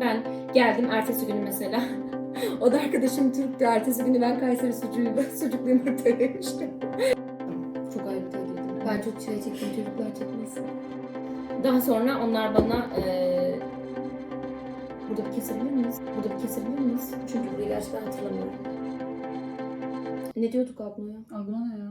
ben geldim ertesi günü mesela. o da arkadaşım Türk'tü. Ertesi günü ben Kayseri sucuğu, sucuklu yumurta yemiştim. çok ayrı dedim. Ben çok çay çektim, çocuklar çekmesin. Daha sonra onlar bana eee burada bir kesebilir miyiz? Burada bir kesebilir miyiz? Çünkü burayı gerçekten hatırlamıyorum. Ne diyorduk abla ya? Agro ne ya?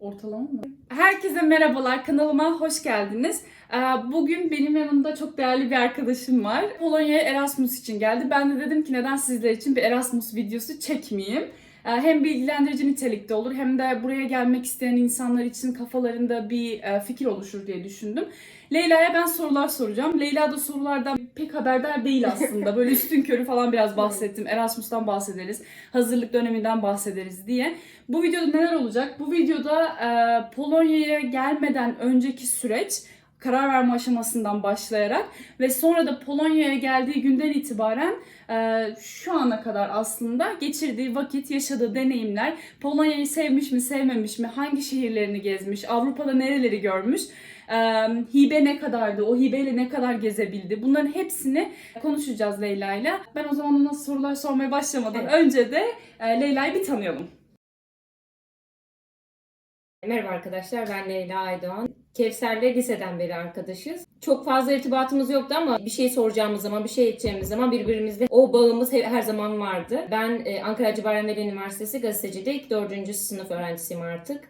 Ortalama mı? Herkese merhabalar, kanalıma hoş geldiniz. Ee, Bugün benim yanımda çok değerli bir arkadaşım var. Polonya'ya Erasmus için geldi. Ben de dedim ki neden sizler için bir Erasmus videosu çekmeyeyim. Ee, Hem bilgilendirici nitelikte olur hem de buraya gelmek isteyen insanlar için kafalarında bir e, fikir oluşur diye düşündüm. Leyla'ya ben sorular soracağım. Leyla da sorulardan pek haberdar değil aslında. Böyle üstün körü falan biraz bahsettim. Erasmus'tan bahsederiz. Hazırlık döneminden bahsederiz diye. Bu videoda neler olacak? Bu videoda e, Polonya'ya gelmeden önceki süreç karar verme aşamasından başlayarak ve sonra da Polonya'ya geldiği günden itibaren e, şu ana kadar aslında geçirdiği vakit, yaşadığı deneyimler, Polonya'yı sevmiş mi, sevmemiş mi, hangi şehirlerini gezmiş, Avrupa'da nereleri görmüş, e, hibe ne kadardı, o hibeyle ne kadar gezebildi, bunların hepsini konuşacağız Leyla'yla. Ben o zaman ona sorular sormaya başlamadan Evet. önce de e, Leyla'yı bir tanıyalım. Merhaba arkadaşlar, ben Leyla Aydoğan. Kevser'le liseden beri arkadaşız. Çok fazla irtibatımız yoktu ama bir şey soracağımız zaman, bir şey edeceğimiz zaman birbirimizle o bağımız he- her zaman vardı. Ben e, Ankara Hacı Bayram Veli Üniversitesi ilk dördüncü sınıf öğrencisiyim artık.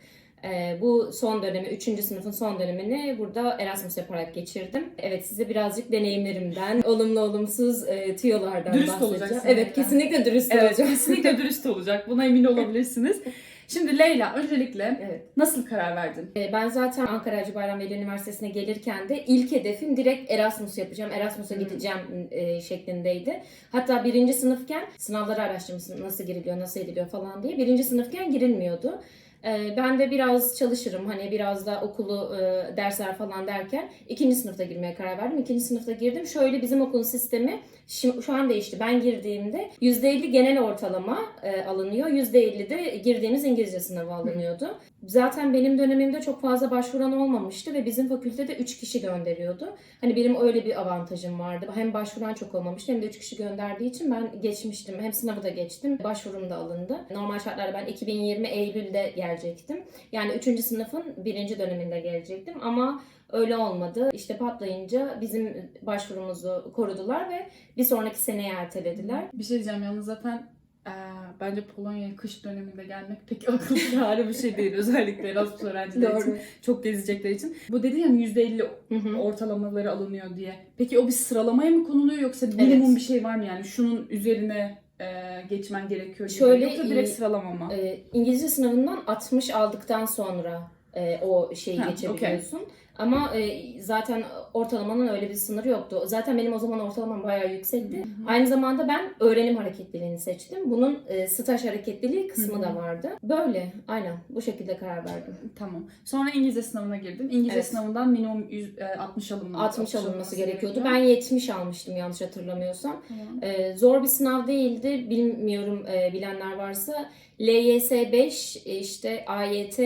E, bu son dönemi, üçüncü sınıfın son dönemini burada Erasmus yaparak geçirdim. Evet size birazcık deneyimlerimden, olumlu olumsuz e, tüyolardan Dürüst bahsedeceğim. olacaksın Evet Leyla. kesinlikle dürüst Evet, olacağım. kesinlikle dürüst olacak. Buna emin olabilirsiniz. Şimdi Leyla, öncelikle Evet. nasıl karar verdin? Ee, Ben zaten Ankara Hacı Bayram Veli Üniversitesi'ne gelirken de ilk hedefim direkt Erasmus yapacağım, Erasmus'a Hmm. gideceğim e, şeklindeydi. Hatta birinci sınıfken sınavları araştırmışsın nasıl giriliyor, nasıl ediliyor falan diye. Birinci sınıfken girilmiyordu. Ee, Ben de biraz çalışırım hani biraz da okulu e, dersler falan derken ikinci sınıfta girmeye karar verdim. İkinci sınıfta girdim. Şöyle bizim okulun sistemi şu, şu an değişti. Ben girdiğimde %50 genel ortalama e, alınıyor. %50 de girdiğimiz İngilizce sınavı alınıyordu. Zaten benim dönemimde çok fazla başvuran olmamıştı ve bizim fakültede 3 kişi gönderiyordu. Hani benim öyle bir avantajım vardı. Hem başvuran çok olmamıştı hem de 3 kişi gönderdiği için ben geçmiştim. Hem sınavı da geçtim. Başvurum da alındı. Normal şartlarda ben 2020 Eylül'de gelecektim. Yani 3. sınıfın 1. döneminde gelecektim ama öyle olmadı. İşte patlayınca bizim başvurumuzu korudular ve bir sonraki seneye ertelediler. Bir şey diyeceğim yalnız zaten eee, bence Polonya'ya kış döneminde gelmek pek akıl kârı bir şey değil. Özellikle Erasmus öğrencileri için. Çok gezecekler için. Bu dedi ya %50 Hı hı. ortalamaları alınıyor diye. Peki o bir sıralamaya mı konuluyor yoksa minimum Evet. bir şey var mı yani? Şunun üzerine eee, geçmen gerekiyor gibi. Şöyle, yoksa direkt e, sıralama mı? Ee, İngilizce sınavından 60 aldıktan sonra e, o şeyi Ha, geçebiliyorsun. Ama e, zaten ortalamanın öyle bir sınırı yoktu. Zaten benim o zaman ortalamam bayağı yüksekti. Aynı zamanda ben öğrenim hareketliliğini seçtim. Bunun e, staj hareketliliği kısmı Hı hı. da vardı. Böyle aynen bu şekilde karar verdim. Tamam. Sonra İngilizce sınavına girdin. İngilizce Evet. sınavından minimum 100, e, 60 alınması 60 alınması gerekiyordu. Ben 70 almıştım yanlış hatırlamıyorsam. Tamam. Ee, zor bir sınav değildi. Bilmiyorum e, bilenler varsa. LYS 5 e, işte AYT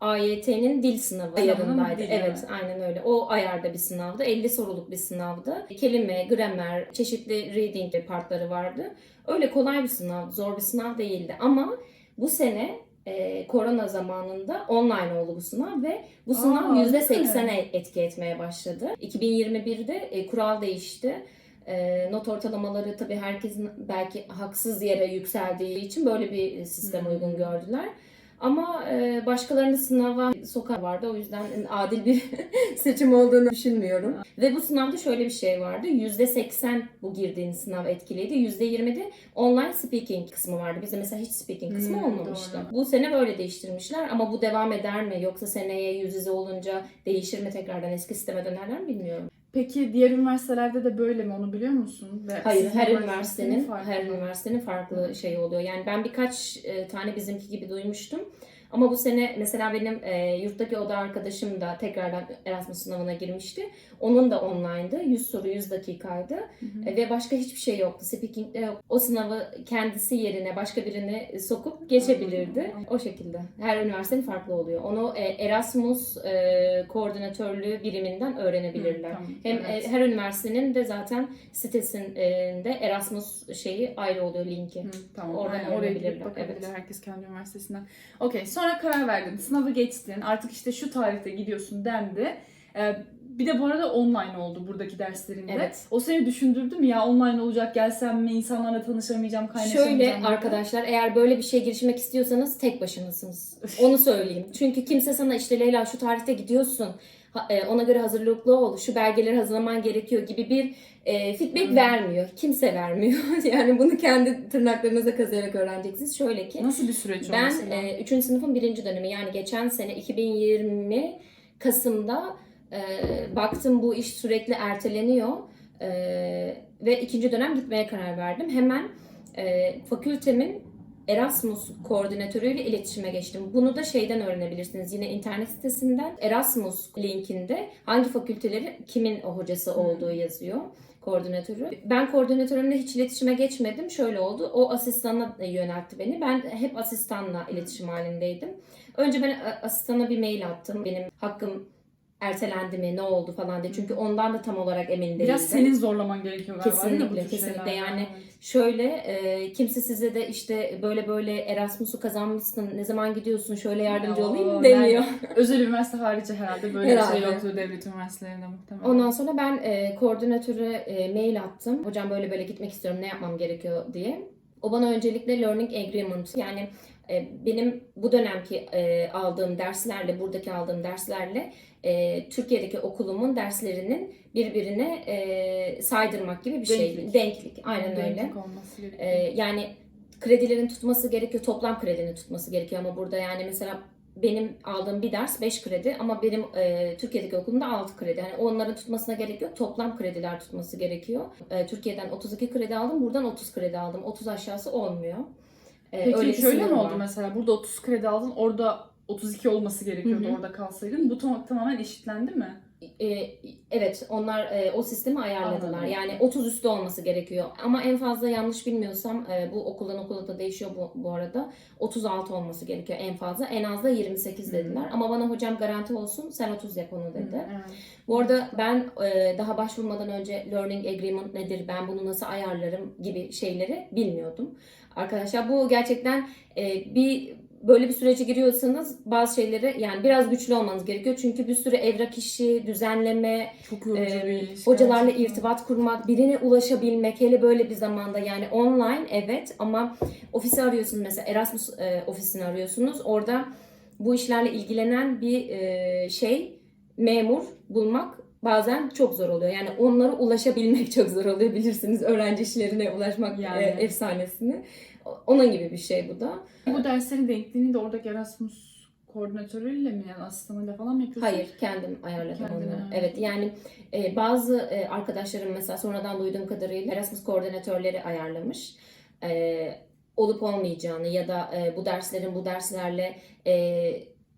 AYT'nin dil sınavı ayarındaydı. evet, evet. aynen öyle. O ayarda bir sınavdı. 50 soruluk bir sınavdı. Kelime, gramer, çeşitli reading partları vardı. Öyle kolay bir sınav, zor bir sınav değildi. Ama bu sene e, korona zamanında online oldu bu sınav ve bu sınav Aa, %80'e etki etmeye başladı. 2021'de e, kural değişti. E, not ortalamaları tabii herkesin belki haksız yere yükseldiği için böyle bir sistem Hmm. uygun gördüler. Ama e, başkalarını sınava sokan vardı. O yüzden adil bir seçim olduğunu düşünmüyorum. Ve bu sınavda şöyle bir şey vardı. %80 bu girdiğin sınav etkiliydi. %20 de online speaking kısmı vardı. Bizde mesela hiç speaking kısmı Hmm, olmamıştı. doğru. Bu sene böyle değiştirmişler ama bu devam eder mi? Yoksa seneye yüz yüze olunca değişir mi tekrardan eski sisteme dönerler mi bilmiyorum. Peki diğer üniversitelerde de böyle mi onu biliyor musun? Ve Hayır, her üniversitenin farklı her üniversitenin farklı şey oluyor. Yani ben birkaç e, tane bizimki gibi duymuştum. Ama bu sene mesela benim e, yurttaki oda arkadaşım da tekrardan Erasmus sınavına girmişti. Onun da online'dı. 100 soru 100 dakikaydı. E, ve başka hiçbir şey yoktu. Speaking de yok. O sınavı kendisi yerine başka birini sokup geçebilirdi. O şekilde. Her üniversitenin farklı oluyor. Onu e, Erasmus e, koordinatörlüğü biriminden öğrenebilirler. Hı, tamam, Hem evet. e, her üniversitenin de zaten sitesinde Erasmus şeyi ayrı oluyor linki. Hı, tamam. Oradan Aynen, oraya gidip bakabilir evet. herkes kendi üniversitesinden. Okey sonra karar verdin. Sınavı geçtin. Artık işte şu tarihte gidiyorsun dendi. Bir de bu arada online oldu buradaki derslerinde. Evet. O seni düşündürdü mü ya online olacak gelsem mi insanlarla tanışamayacağım kaynaşamayacağım Şöyle gibi? arkadaşlar eğer böyle bir şeye girişmek istiyorsanız tek başınasınız. Onu söyleyeyim. Çünkü kimse sana işte Leyla şu tarihte gidiyorsun. e, Ona göre hazırlıklı ol. Şu belgeleri hazırlaman gerekiyor gibi bir e, feedback Hı. vermiyor. Kimse vermiyor. yani bunu kendi tırnaklarınıza kazıyarak öğreneceksiniz. Şöyle ki Nasıl bir süreç o Ben e, 3. sınıfın birinci dönemi yani geçen sene 2020 Kasım'da e, baktım bu iş sürekli erteleniyor e, ve ikinci dönem gitmeye karar verdim. Hemen e, fakültemin Erasmus koordinatörüyle iletişime geçtim. Bunu da şeyden öğrenebilirsiniz. Yine internet sitesinden Erasmus linkinde hangi fakülteleri kimin o hocası olduğu yazıyor koordinatörü. Ben koordinatörümle hiç iletişime geçmedim. Şöyle oldu. O asistana yöneltti beni. Ben hep asistanla iletişim halindeydim. Önce ben asistana bir mail attım. Benim hakkım ertelendi mi, ne oldu falan diye. Çünkü ondan da tam olarak emin değildim. Biraz senin zorlaman gerekiyor galiba Kesinlikle, kesinlikle. Yani Evet. Şöyle e, kimse size de işte böyle böyle Erasmus'u kazanmışsın ne zaman gidiyorsun şöyle yardımcı Oo, olayım mı yani demiyor. Özel üniversite harici herhalde böyle bir Herhalde. şey yoktur devlet üniversitelerinde muhtemelen. Ondan sonra ben e, koordinatöre e, mail attım. Hocam böyle böyle gitmek istiyorum ne yapmam gerekiyor diye. O bana öncelikle learning agreement yani benim bu dönemki e, aldığım derslerle buradaki aldığım derslerle e, Türkiye'deki okulumun derslerinin birbirine e, saydırmak gibi bir şey. Denklik. Denklik. Aynen Denklik öyle. olması gerekiyor. Yani kredilerin tutması gerekiyor. Toplam kredinin tutması gerekiyor ama burada yani mesela benim aldığım bir ders 5 kredi ama benim e, Türkiye'deki okulumda 6 kredi. Yani onların tutmasına gerek yok. Toplam krediler tutması gerekiyor. E, Türkiye'den 32 kredi aldım. Buradan 30 kredi aldım. 30 aşağısı olmuyor. E, Peki şöyle mi oldu var. mesela? Burada 30 kredi aldın, orada 32 olması gerekiyordu Hı hı. orada kalsaydın. Bu tam, tamamen eşitlendi mi? E, evet onlar e, o sistemi ayarladılar. Anladım. Yani 30 üstü olması gerekiyor. Ama en fazla yanlış bilmiyorsam e, bu okuldan okula da değişiyor bu, bu arada. 36 olması gerekiyor en fazla. En az da 28 Hı. dediler. Ama bana hocam garanti olsun sen 30 yap onu dedi. Hı, evet. Bu arada ben e, daha başvurmadan önce learning agreement nedir, ben bunu nasıl ayarlarım gibi şeyleri bilmiyordum. Arkadaşlar bu gerçekten e, bir böyle bir sürece giriyorsanız bazı şeyleri yani biraz güçlü olmanız gerekiyor. Çünkü bir sürü evrak işi, düzenleme, Çok ee, bir iş. hocalarla gerçekten. irtibat kurmak, birine ulaşabilmek hele böyle bir zamanda yani online evet ama ofisi arıyorsunuz mesela Erasmus e, ofisini arıyorsunuz. Orada bu işlerle ilgilenen bir e, şey memur bulmak bazen çok zor oluyor. Yani onlara ulaşabilmek çok zor oluyor bilirsiniz öğrenci işlerine ulaşmak Yani. e, efsanesini. Onun gibi bir şey bu da. Bu derslerin denkliğini de oradaki Erasmus koordinatörüyle mi yani asistanıyla falan mı yapıyorsun? Hayır, kendim ayarladım ayarladın. Evet, yani e, bazı e, arkadaşlarım mesela sonradan duyduğum kadarıyla Erasmus koordinatörleri ayarlamış. E, olup olmayacağını ya da e, bu derslerin bu derslerle e,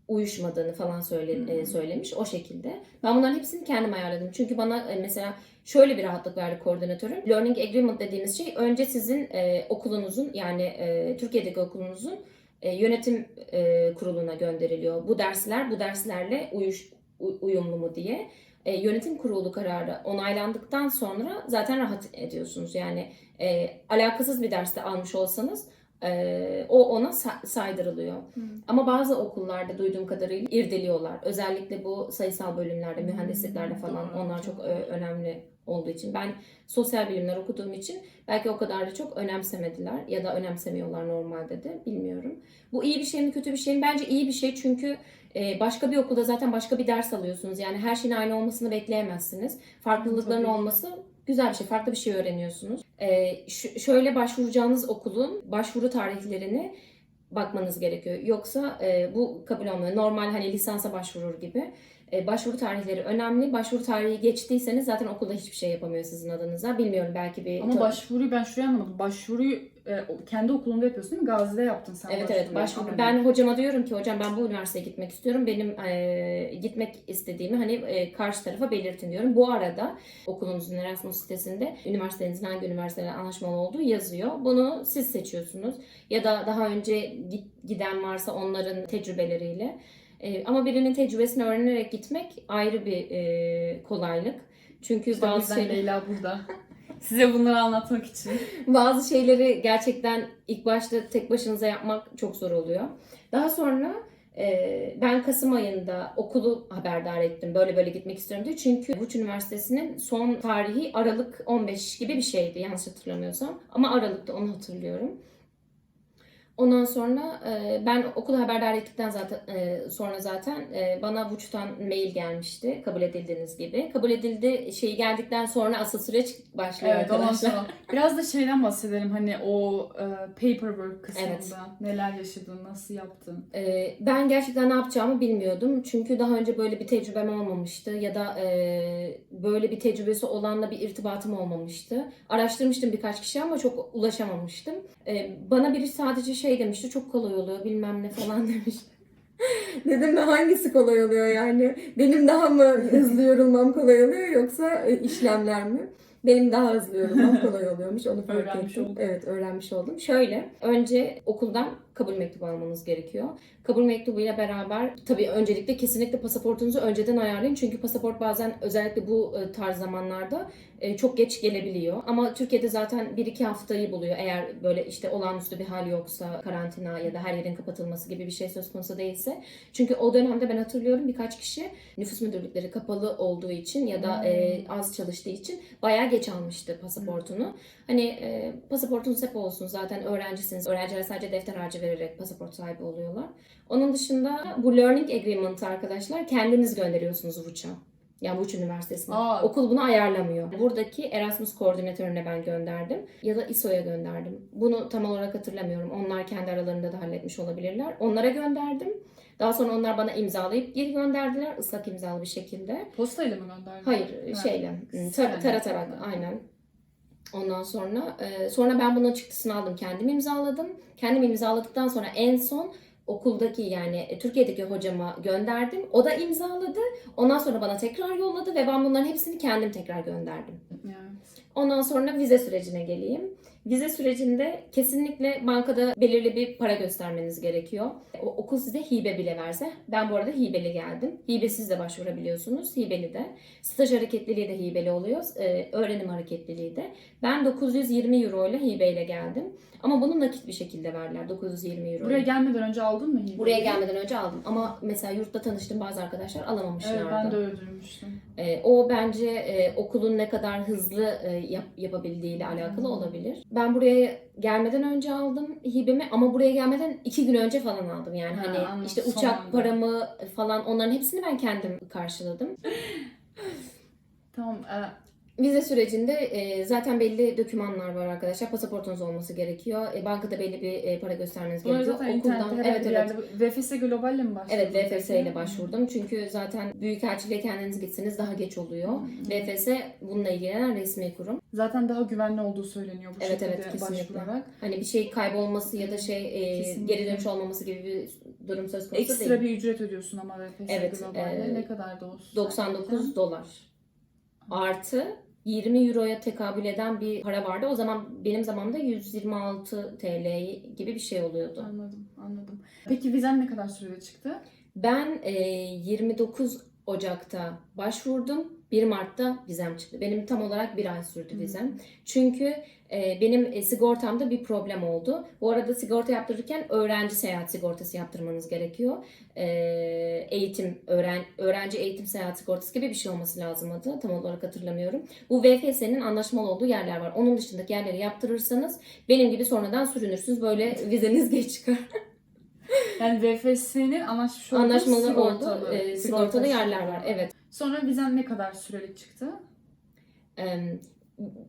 uyuşmadığını falan söyle, Hmm. e, söylemiş o şekilde. Ben bunların hepsini kendim ayarladım. Çünkü bana e, mesela şöyle bir rahatlık verdi koordinatörüm. Learning Agreement dediğimiz şey önce sizin e, okulunuzun yani e, Türkiye'deki okulunuzun e, yönetim e, kuruluna gönderiliyor. Bu dersler bu derslerle uyuş, uyumlu mu diye. E, yönetim kurulu kararı onaylandıktan sonra zaten rahat ediyorsunuz. Yani e, alakasız bir derste almış olsanız e, o ona sa- saydırılıyor. Hı. Ama bazı okullarda duyduğum kadarıyla irdeliyorlar. Özellikle bu sayısal bölümlerde, mühendisliklerde falan doğru. onlar çok ö- önemli olduğu için. Ben sosyal bilimler okuduğum için belki o kadar da çok önemsemediler ya da önemsemiyorlar normalde de bilmiyorum. Bu iyi bir şey mi kötü bir şey mi? Bence iyi bir şey çünkü e, başka bir okulda zaten başka bir ders alıyorsunuz. Yani her şeyin aynı olmasını bekleyemezsiniz. Farklılıkların olması güzel bir şey. Farklı bir şey öğreniyorsunuz. E, ş- şöyle başvuracağınız okulun başvuru tarihlerini bakmanız gerekiyor. Yoksa e, bu kabul olmuyor. Normal hani lisansa başvurur gibi. E, başvuru tarihleri önemli. Başvuru tarihi geçtiyseniz zaten okulda hiçbir şey yapamıyor sizin adınıza. Bilmiyorum belki bir... Ama başvuruyu ben şuraya anlamadım. Başvuruyu e, kendi okulunda yapıyorsun değil mi? Gazi'de yaptın sen Evet evet başvuru. Aynen. Ben hocama diyorum ki hocam ben bu üniversiteye gitmek istiyorum. Benim e, gitmek istediğimi hani e, karşı tarafa belirtin diyorum. Bu arada okulumuzun Erasmus sitesinde üniversitenizin hangi üniversiteyle anlaşmalı olduğu yazıyor. Bunu siz seçiyorsunuz. Ya da daha önce giden varsa onların tecrübeleriyle. E, ama birinin tecrübesini öğrenerek gitmek ayrı bir e, kolaylık. Çünkü İşte bazı şeyler... Leyla burada. Size bunları anlatmak için. Bazı şeyleri gerçekten ilk başta tek başınıza yapmak çok zor oluyor. Daha sonra e, ben Kasım ayında okulu haberdar ettim. Böyle böyle gitmek istiyorum diye. Çünkü Uç Üniversitesi'nin son tarihi Aralık 15 gibi bir şeydi yanlış hatırlamıyorsam. Ama Aralık'ta onu hatırlıyorum. Ondan sonra e, ben okulu haberdar ettikten zaten e, sonra zaten e, bana Buç'tan mail gelmişti kabul edildiğiniz gibi. Kabul edildi şeyi geldikten sonra asıl süreç başlıyor Evet arkadaşlar. Biraz da şeyden bahsedelim hani o e, paperwork kısmında. Evet. Neler yaşadın, nasıl yaptın? Ee, ben gerçekten ne yapacağımı bilmiyordum. Çünkü daha önce böyle bir tecrübem olmamıştı ya da e, böyle bir tecrübesi olanla bir irtibatım olmamıştı. Araştırmıştım birkaç kişi ama çok ulaşamamıştım. Ee, bana biri sadece şey demişti, çok kolay oluyor bilmem ne falan demiş. Dedim ben hangisi kolay oluyor yani? Benim daha mı hızlı yorulmam kolay oluyor yoksa e, işlemler mi? Benim daha hızlı yorulmam kolay oluyormuş. Onu fark Öğrenmiş ettim. oldun. Evet öğrenmiş oldum. Şöyle önce okuldan kabul mektubu almanız gerekiyor. Kabul mektubuyla beraber tabii öncelikle kesinlikle pasaportunuzu önceden ayarlayın. Çünkü pasaport bazen özellikle bu e, tarz zamanlarda e, çok geç gelebiliyor. Ama Türkiye'de zaten 1-2 haftayı buluyor. Eğer böyle işte olağanüstü bir hal yoksa karantina ya da her yerin kapatılması gibi bir şey söz konusu değilse. Çünkü o dönemde ben hatırlıyorum birkaç kişi nüfus müdürlükleri kapalı olduğu için ya da e, az çalıştığı için bayağı geç almıştı pasaportunu. Hani e, pasaportunuz hep olsun zaten öğrencisiniz. Öğrenciler sadece defter harcı vererek pasaport sahibi oluyorlar. Onun dışında bu Learning Agreement arkadaşlar kendiniz gönderiyorsunuz Vuç'a. Yani Vuç Üniversitesi'ne. Aa. Okul bunu ayarlamıyor. Buradaki Erasmus koordinatörüne ben gönderdim. Ya da ISO'ya gönderdim. Bunu tam olarak hatırlamıyorum. Onlar kendi aralarında da halletmiş olabilirler. Onlara gönderdim. Daha sonra onlar bana imzalayıp geri gönderdiler. ıslak imzalı bir şekilde. Postayla mı gönderdin? Hayır Ha. şeyle tar- taratarak aynen. Ondan sonra e, sonra ben bunun çıktısını aldım kendim imzaladım. Kendim imzaladıktan sonra en son okuldaki yani e, Türkiye'deki hocama gönderdim. O da imzaladı. Ondan sonra bana tekrar yolladı ve ben bunların hepsini kendim tekrar gönderdim. Evet. Ondan sonra vize sürecine geleyim. Vize sürecinde kesinlikle bankada belirli bir para göstermeniz gerekiyor. O, okul size hibe bile verse. Ben bu arada hibeli geldim. Hibesiz de başvurabiliyorsunuz. Hibeli de. Staj hareketliliği de hibeli oluyor. Ee, öğrenim hareketliliği de. Ben 920 euro ile hibeyle geldim. Ama bunu nakit bir şekilde verdiler. 920 euro. Buraya gelmeden önce aldın mı hibeyi? Buraya gelmeden önce aldım. Ama mesela yurtta tanıştığım bazı arkadaşlar alamamışlardı. Evet ben de öyle duymuştum. E, o bence e, okulun ne kadar hızlı e, yap, yapabildiğiyle alakalı Hmm. olabilir. Ben buraya gelmeden önce aldım hibemi ama buraya gelmeden iki gün önce falan aldım. Yani Ha, hani anladım. işte Son uçak anda. paramı falan onların hepsini ben kendim karşıladım. Tamam. e, Vize sürecinde e, zaten belli dokümanlar var arkadaşlar. Pasaportunuz olması gerekiyor. E, bankada belli bir e, para göstermeniz bunları gerekiyor. zaten internette evet evet. yerde... VFS Global'le mi başladın? Evet VFS ile başvurdum. Çünkü zaten Büyükelçiliğe kendiniz gitseniz daha geç oluyor. Hı. VFS bununla ilgilenen resmi kurum. Zaten daha güvenli olduğu söyleniyor bu Evet, şekilde evet, kesinlikle. başvurarak. Hani bir şey kaybolması ya da şey e, geri dönüş olmaması gibi bir durum söz konusu Ekstra değil. bir ücret ödüyorsun ama VFS Evet, Global'de. e, ne kadar da olsun. 99 dolar. Artı 20 euroya tekabül eden bir para vardı. O zaman benim zamanımda 126 TL gibi bir şey oluyordu. Anladım, anladım. Peki vizen ne kadar sürede çıktı? Ben e, 29 Ocak'ta başvurdum. 1 Mart'ta vizem çıktı. Benim tam olarak bir ay sürdü vizem. Çünkü e, benim e, sigortamda bir problem oldu. Bu arada sigorta yaptırırken öğrenci seyahat sigortası yaptırmanız gerekiyor. E, eğitim, öğren, öğrenci eğitim seyahat sigortası gibi bir şey olması lazım adı. Tam olarak hatırlamıyorum. Bu VFS'nin anlaşmalı olduğu yerler var. Onun dışındaki yerleri yaptırırsanız benim gibi sonradan sürünürsünüz. Böyle vizeniz geç çıkar. Yani VFS'nin anlaşmış olduğu Anlaşmalı sigortalı, e, sigortalı sigortası yerler var. Evet. Sonra vizen ne kadar süreli çıktı?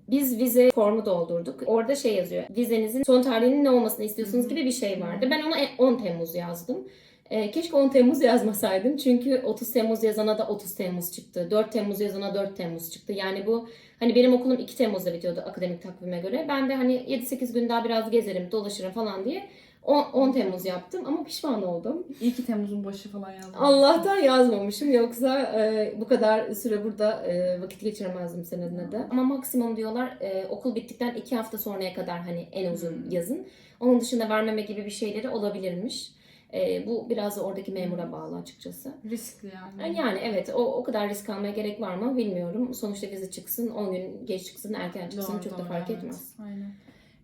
Biz vize formu doldurduk. Orada şey yazıyor. Vizenizin son tarihinin ne olmasını istiyorsunuz gibi bir şey vardı. Ben ona 10 Temmuz yazdım. E, keşke 10 Temmuz yazmasaydım. Çünkü 30 Temmuz yazana da 30 Temmuz çıktı. 4 Temmuz yazana 4 Temmuz çıktı. Yani bu hani benim okulum 2 Temmuz'da bitiyordu akademik takvime göre. Ben de hani 7-8 gün daha biraz gezerim, dolaşırım falan diye 10, 10 Temmuz yaptım ama pişman oldum. İyi ki Temmuz'un başı falan yazdım. Allah'tan yazmamışım yoksa e, bu kadar süre burada e, vakit geçiremezdim seninle de. Ama maksimum diyorlar e, okul bittikten 2 hafta sonraya kadar hani en uzun Hmm. yazın. Onun dışında vermeme gibi bir şeyleri olabilirmiş. E, bu biraz da oradaki memura bağlı açıkçası. Riskli yani. Yani, yani evet o, o kadar risk almaya gerek var mı bilmiyorum. Sonuçta vize çıksın 10 gün geç çıksın erken çıksın Doğru, çok da doğru, fark evet. etmez. Aynen.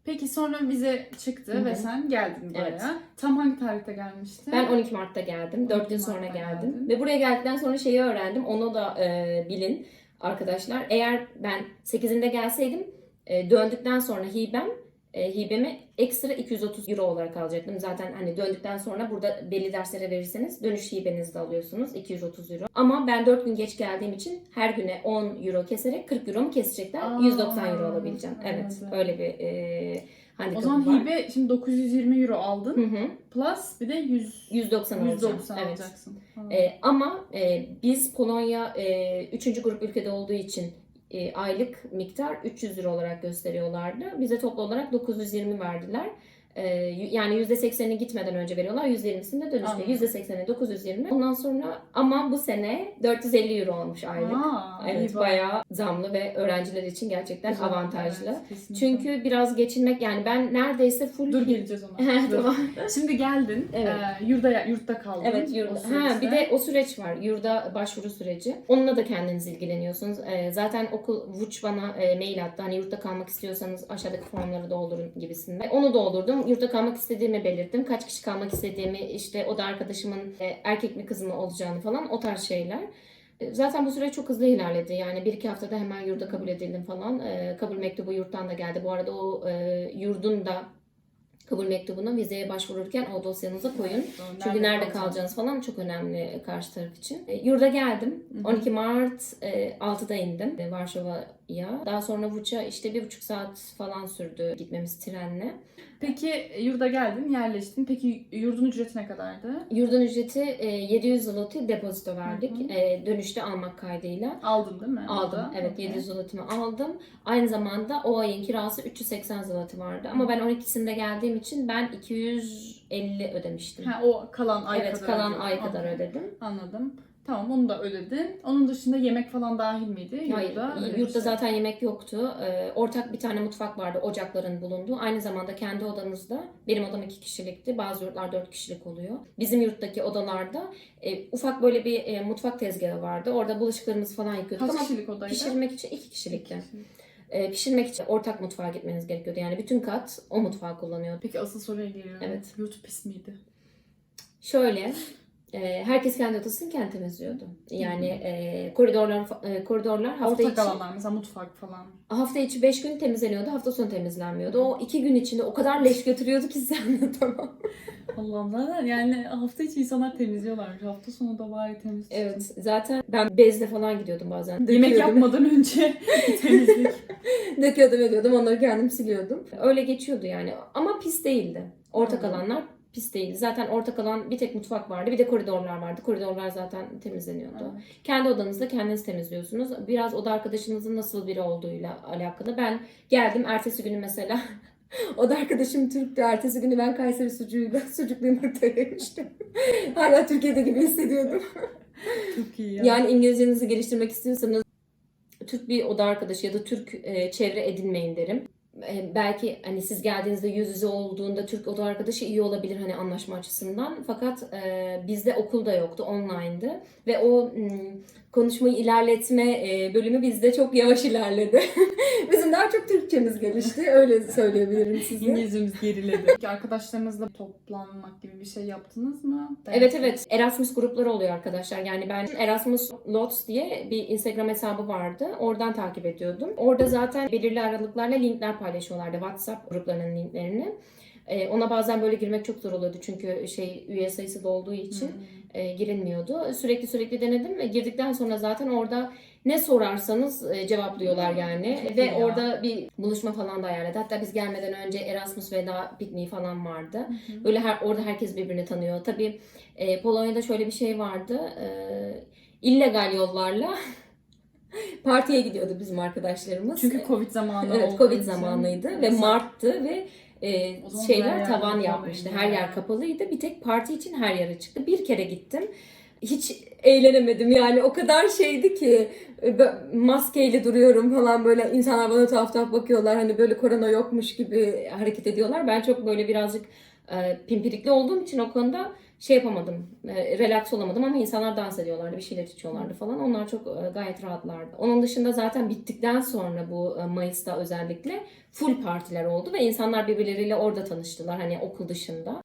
Peki sonra vize çıktı Hı hı. ve sen geldin buraya. Evet. Tam hangi tarihte gelmiştin? Ben 12 Mart'ta geldim. 4 gün 12 sonra geldim. geldin. Ve buraya geldikten sonra şeyi öğrendim. Onu da e, bilin arkadaşlar. Eğer ben 8'inde gelseydim e, döndükten sonra hibem e, hibemi ekstra 230 euro olarak alacaktım. Zaten hani döndükten sonra burada belli derslere verirseniz dönüş hibenizi de alıyorsunuz 230 euro. Ama ben 4 gün geç geldiğim için her güne 10 euro keserek 40 euro mu kesecekler? Aa, 190 euro alabileceğim. Evet anladım. öyle bir e, o handikapı zaman var. hibe şimdi 920 euro aldın. Hı hı. Plus bir de 100, 190 alacağım. 190 Evet. alacaksın. E, ama e, biz Polonya 3. grup ülkede olduğu için e, aylık miktar 300 lira olarak gösteriyorlardı. Bize toplu olarak 920 verdiler. E, y- yani %80'ini gitmeden önce veriyorlar. %20'sini de dönüşte. Anladım. %80'i 920. Ondan sonra ama bu sene 450 euro olmuş aylık. Aa, evet iyi bayağı zamlı ve öğrenciler için gerçekten Güzel, avantajlı. evet, kesinlikle. Çünkü biraz geçinmek yani ben neredeyse full Dur geleceğiz ona. Tamam. Şimdi geldin. Evet. E, yurda yurtta kaldın. Evet yurda. Ha bir de o süreç var. Yurda başvuru süreci. Onunla da kendiniz ilgileniyorsunuz. Ee, zaten okul Vuç bana e, mail attı. Hani yurtta kalmak istiyorsanız aşağıdaki formları doldurun gibisinden. Onu doldurdum. Yurtta kalmak istediğimi belirttim. Kaç kişi kalmak istediğimi, işte o da arkadaşımın e, erkek mi kız mı olacağını falan o tarz şeyler. E, Zaten bu süreç çok hızlı ilerledi. Yani bir iki haftada hemen yurda kabul edildim falan. E, kabul mektubu yurttan da geldi. Bu arada o e, yurdun da kabul mektubunu vizeye başvururken o dosyanıza koyun. Çünkü nerede kalacağınız falan çok önemli karşı taraf için. E, Yurda geldim. Hı hı. 12 Mart e, 6'da indim e, Varşova'ya. Daha sonra Vuç'a işte bir buçuk saat falan sürdü gitmemiz trenle. Peki yurda geldin, yerleştin. Peki yurdun ücreti ne kadardı? Yurdun ücreti e, 700 zloty depozito verdik. Hı hı. E, dönüşte almak kaydıyla. Aldın değil mi? Aldım. Orada? Evet Okey. 700 zlotimi aldım. Aynı zamanda o ayın kirası 380 zloty vardı. Ama ben 12'sinde geldiğim için ben 250 ödemiştim. Ha, o kalan ay evet kadar kalan ödedin. ay kadar Okey. ödedim. Anladım. Tamam onu da ödedin. Onun dışında yemek falan dahil miydi? Hayır, Yurda, yurtta şey. zaten yemek yoktu. Ee, ortak bir tane mutfak vardı, ocakların bulunduğu. Aynı zamanda kendi odanızda, benim odam iki kişilikti, bazı yurtlar dört kişilik oluyor. Bizim yurttaki odalarda e, ufak böyle bir e, mutfak tezgahı vardı. Orada bulaşıklarımızı falan yıkıyorduk Kaç ama kişilik odaydı? pişirmek için iki kişilikti. İki kişilik. E, pişirmek için ortak mutfağa gitmeniz gerekiyordu. Yani bütün kat o mutfağı kullanıyordu. Peki asıl soruya geliyorum. Evet. Yurt pis miydi? Şöyle, e, herkes kendi odasını kendi temizliyordu. Yani e, koridorlar e, koridorlar hafta Ortak içi alanlar mesela mutfak falan. Hafta içi 5 gün temizleniyordu, hafta sonu temizlenmiyordu. O 2 gün içinde o kadar leş götürüyordu ki size anlatamam. Allah'ım zaten yani hafta içi insanlar temizliyorlarmış. Hafta sonu da bari temiz. Evet, zaten ben bezle falan gidiyordum bazen. Yemek Döküyordum. yapmadan önce temizlik. Döküyordum ediyordum, onları kendim siliyordum. Öyle geçiyordu yani. Ama pis değildi. Ortak alanlar pis değildi. Zaten ortak alan bir tek mutfak vardı. Bir de koridorlar vardı. Koridorlar zaten temizleniyordu. Kendi odanızda kendiniz temizliyorsunuz. Biraz oda arkadaşınızın nasıl biri olduğuyla alakalı. Ben geldim ertesi günü mesela oda arkadaşım Türk'tü. Ertesi günü ben Kayseri sucuğuyla sucuklu yumurta yemiştim. Hala Türkiye'de gibi hissediyordum. Çok iyi ya. Yani İngilizcenizi geliştirmek istiyorsanız Türk bir oda arkadaşı ya da Türk e, çevre edinmeyin derim. Belki hani siz geldiğinizde yüz yüze olduğunda Türk oda arkadaşı iyi olabilir hani anlaşma açısından. Fakat e, bizde okulda yoktu, online'dı ve o konuşmayı ilerletme e, bölümü bizde çok yavaş ilerledi. Bizim daha çok Türkçemiz gelişti. Öyle söyleyebilirim size. İngilizcemiz geriledi. Arkadaşlarınızla toplanmak gibi bir şey yaptınız mı? Evet evet Erasmus grupları oluyor arkadaşlar. Yani ben Erasmus Lots diye bir Instagram hesabı vardı. Oradan takip ediyordum. Orada zaten belirli aralıklarla linkler paylaşıyorlardı. WhatsApp gruplarının linklerini. E, ona bazen böyle girmek çok zor oluyordu çünkü şey üye sayısı dolduğu için e, girilmiyordu. Sürekli sürekli denedim ve girdikten sonra zaten orada ne sorarsanız e, cevaplıyorlar yani. Çok Ve ya. orada bir buluşma falan da ayarladı. Hatta biz gelmeden önce Erasmus veda pikniği falan vardı. Böyle her orada herkes birbirini tanıyor. Tabii e, Polonya'da şöyle bir şey vardı. E, illegal yollarla partiye gidiyordu bizim arkadaşlarımız. Çünkü Covid zamanı Evet Covid zamanıydı ve. Mart'tı ve e, O zaman her şeyler yer tavan yapmıştı. ya. Her yer kapalıydı. Bir tek parti için her yere çıktı. Bir kere gittim. Hiç eğlenemedim yani o kadar şeydi ki e, maskeyle duruyorum falan böyle insanlar bana tuhaf tuhaf bakıyorlar hani böyle korona yokmuş gibi hareket ediyorlar. Ben çok böyle birazcık e, pimpirikli olduğum için o konuda şey yapamadım, e, relax olamadım ama insanlar dans ediyorlardı, bir şeyler içiyorlardı falan. Onlar çok e, gayet rahatlardı. Onun dışında zaten bittikten sonra bu e, Mayıs'ta özellikle full partiler oldu ve insanlar birbirleriyle orada tanıştılar hani okul dışında.